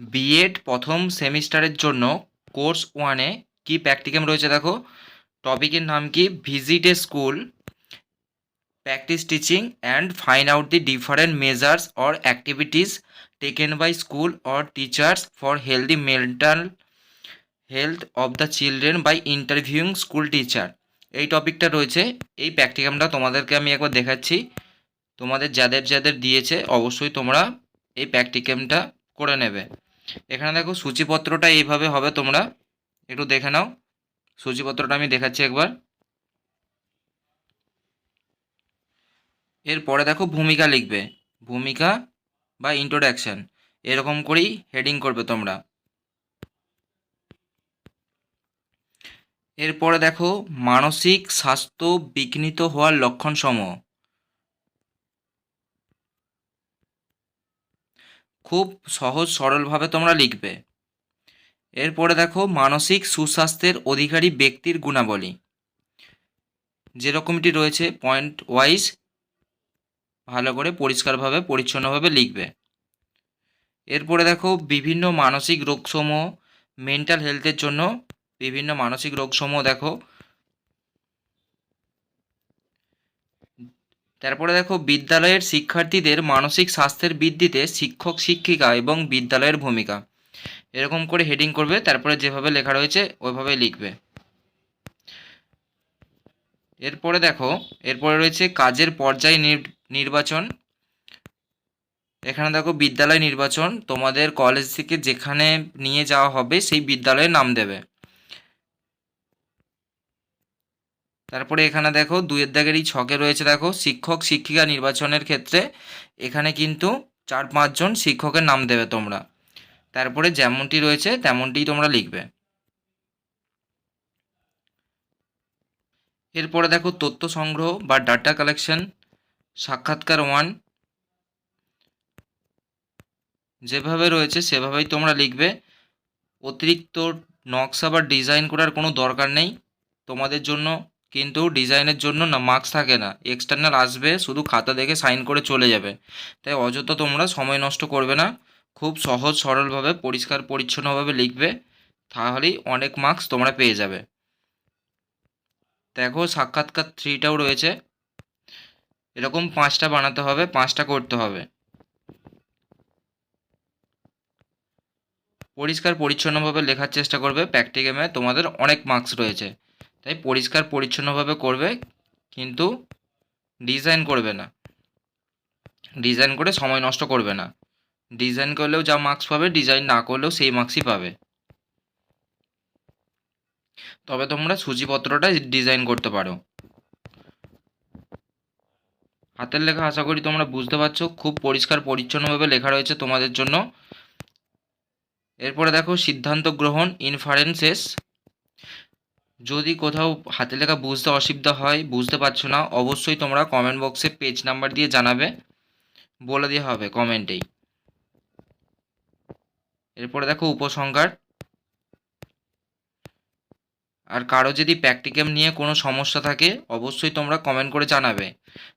B Ed প্রথম সেমিস্টারের জন্য কোর্স ওয়ানে কি প্র্যাকটিকাম রয়েছে দেখো? টপিকের নাম কি? Visit a school practice teaching and find out the different measures or activities taken by school or teachers for healthy mental health of the children by interviewing school teacher এই টপিকটা রয়েছে। এই প্র্যাকটিকামটা তোমাদেরকে আমি একবার দেখাচ্ছি। তোমাদের যাদের যাদের দিয়েছে, অবশ্যই তোমরা এই প্র্যাকটিকামটা করে নেবে। এখানে দেখো সূচিপত্রটা এইভাবে হবে তোমরা। একটু দেখে নাও। সূচিপত্রটা আমি দেখাচ্ছি একবার। এরপরে দেখো ভূমিকা লিখবে। ভূমিকা বা ইন্ট্রোডাকশন এরকম করেই হেডিং করবে তোমরা। এরপরে দেখো মানসিক স্বাস্থ্য বিঘ্নিত হওয়ার লক্ষণসমূহ। খুব সহজ সরলভাবে তোমরা লিখবে। এরপরে দেখো, মানসিক সুস্বাস্থ্যের অধিকারী ব্যক্তির গুণাবলী। যেরকমটি রয়েছে পয়েন্ট ওয়াইজ ভালো করে পরিষ্কারভাবে, পরিচ্ছন্নভাবে লিখবে। এরপরে দেখো, বিভিন্ন মানসিক রোগসমূহ মেন্টাল হেলথের জন্য বিভিন্ন মানসিক রোগসমূহ দেখো। তারপরে দেখো, বিদ্যালয়ের শিক্ষার্থীদের মানসিক স্বাস্থ্যের বৃদ্ধিতে শিক্ষক, শিক্ষিকা এবং বিদ্যালয়ের ভূমিকা। এরকম করে হেডিং করবে, তারপরে যেভাবে লেখা রয়েছে, ওইভাবে লিখবে। এরপরে দেখো, এরপরে রয়েছে কাজের পর্যায় নির্বাচন। এখানে দেখো, বিদ্যালয় নির্বাচন, তোমাদের কলেজ থেকে যেখানে নিয়ে যাওয়া হবে, সেই বিদ্যালয়ের নাম দেবে। তারপরে এখানে দেখো, দুইয়ের দাগের এই ছকে রয়েছে দেখো, শিক্ষক শিক্ষিকা নির্বাচনের ক্ষেত্রে এখানে কিন্তু চার পাঁচজন শিক্ষকের নাম দেবে তোমরা। তারপরে যেমনটি রয়েছে তেমনটিই তোমরা লিখবে। এরপরে দেখো, তথ্য সংগ্রহ বা ডাটা কালেকশন, সাক্ষাৎকার ওয়ান। যেভাবে রয়েছে সেভাবেই তোমরা লিখবে। অতিরিক্ত নকশা বা ডিজাইন করার কোনো দরকার নেই। তোমাদের জন্য কিন্তু ডিজাইনের জন্য না মার্কস থাকে না। এক্সটার্নাল আসবে, শুধু খাতা দেখে সাইন করে চলে যাবে। তাই অযথা তোমরা সময় নষ্ট করবে না। খুব সহজ সরলভাবে, পরিষ্কার পরিচ্ছন্নভাবে লিখবে, তাহলেই অনেক মার্কস তোমরা পেয়ে যাবে। দেখো, সাক্ষাৎকার থ্রিটাও রয়েছে। এরকম পাঁচটা বানাতে হবে, পাঁচটা করতে হবে। পরিষ্কার পরিচ্ছন্নভাবে লেখার চেষ্টা করবে প্র্যাকটিক্যামে তোমাদের অনেক মার্কস রয়েছে। তাই পরিষ্কার পরিচ্ছন্নভাবে করবে, কিন্তু ডিজাইন করবে না। ডিজাইন করে সময় নষ্ট করবে না। ডিজাইন করলেও যা মার্কস পাবে ডিজাইন না করলেও সেই মার্কসই পাবে। তবে তোমরা সূচিপত্রটা ডিজাইন করতে পারো। হাতের লেখা আশা করি তোমরা বুঝতে পারছ, খুব পরিষ্কার পরিচ্ছন্নভাবে লেখা রয়েছে তোমাদের জন্য। এরপরে দেখো, সিদ্ধান্ত গ্রহণ ইনফারেন্সেস যদি কোথাও হাতে লেখা বুঝতে অসুবিধা হয়, বুঝতে পারছ না, অবশ্যই তোমরা কমেন্ট বক্সে পেজ নাম্বার দিয়ে জানাবে। বলে দেওয়া হবে কমেন্টেই এরপরে দেখো উপসংহার। আর কারও যদি প্র্যাকটিক্যাম নিয়ে কোনো সমস্যা থাকে, অবশ্যই তোমরা কমেন্ট করে জানাবে।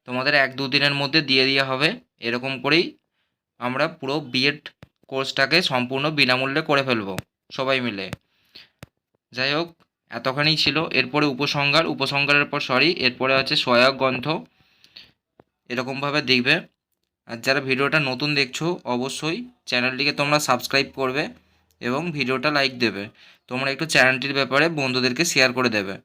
তোমাদের এক দুদিনের মধ্যে দিয়ে দেওয়া হবে। এরকম করেই আমরা পুরো বিএড কোর্সটাকে সম্পূর্ণ বিনামূল্যে করে ফেলব, সবাই মিলে। যাই হোক এতখানি ছিল। এরপরে উপসংহার, উপসংহারের পর সরি এরপরে আছে সহায়ক গ্রন্থ। এরকমভাবে দেখবে। আর যারা ভিডিওটা নতুন দেখছ, অবশ্যই চ্যানেলটিকে তোমরা সাবস্ক্রাইব করবে এবং ভিডিওটা লাইক দেবে। তোমরা একটু চ্যানেলটির ব্যাপারে বন্ধুদেরকে শেয়ার করে দেবে।